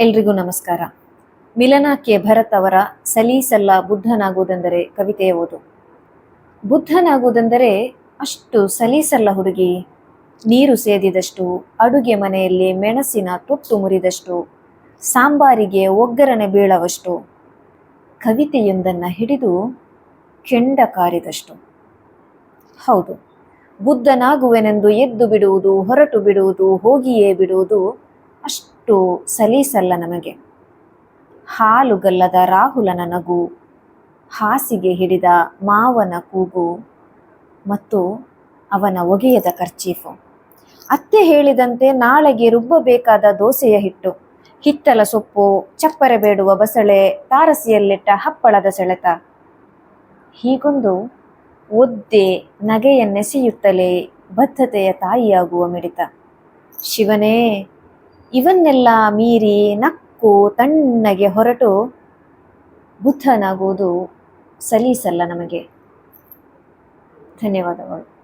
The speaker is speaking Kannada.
ಎಲ್ರಿಗೂ ನಮಸ್ಕಾರ. ಮಿಲನ ಕೆ. ಭರತ್ ಅವರ ಸಲೀಸಲ್ಲ ಬುದ್ಧನಾಗುವುದೆಂದರೆ ಕವಿತೆಯ ಓದು. ಬುದ್ಧನಾಗುವುದೆಂದರೆ ಅಷ್ಟು ಸಲೀಸಲ್ಲ ಹುಡುಗಿ. ನೀರು ಸೇದಿದಷ್ಟು, ಅಡುಗೆ ಮನೆಯಲ್ಲಿ ಮೆಣಸಿನ ತೊಟ್ಟು ಮುರಿದಷ್ಟು, ಸಾಂಬಾರಿಗೆ ಒಗ್ಗರಣೆ ಬೀಳವಷ್ಟು, ಕವಿತೆಯೊಂದನ್ನು ಹಿಡಿದು ಕೆಂಡ ಕಾರಿದಷ್ಟು. ಹೌದು, ಬುದ್ಧನಾಗುವೆನೆಂದು ಎದ್ದು ಬಿಡುವುದು, ಹೊರಟು ಬಿಡುವುದು, ಹೋಗಿಯೇ ಬಿಡುವುದು ಅಷ್ಟು ಸಲೀಸಲ್ಲ ನಮಗೆ. ಹಾಲುಗಲ್ಲದ ರಾಹುಲನ ನಗು, ಹಾಸಿಗೆ ಹಿಡಿದ ಮಾವನ ಕೂಗು ಮತ್ತು ಅವನ ಒಗೆಯದ ಕರ್ಚೀಫು. ಅತ್ತೆ ಹೇಳಿದಂತೆ ನಾಳೆಗೆ ರುಬ್ಬಬೇಕಾದ ದೋಸೆಯ ಹಿಟ್ಟು ಹಿತ್ತಲ ಸೊಪ್ಪು, ಚಪ್ಪರೆ ಬೇಡುವ ಬಸಳೆ, ತಾರಸಿಯಲ್ಲಿಟ್ಟ ಹಪ್ಪಳದ ಸೆಳೆತ. ಹೀಗೊಂದು ಒದ್ದೆ ನಗೆಯನ್ನೆಸೆಯುತ್ತಲೇ ಬದ್ಧತೆಯ ತಾಯಿಯಾಗುವ ಮಿಡಿತ. ಶಿವನೇ ಇವನ್ನೆಲ್ಲ ಮೀರಿ ನಕ್ಕು ತಣ್ಣಗೆ ಹೊರಟು ಬುದ್ಧನಾಗುವುದು ಸಲೀಸಲ್ಲ ನಮಗೆ. ಧನ್ಯವಾದಗಳು.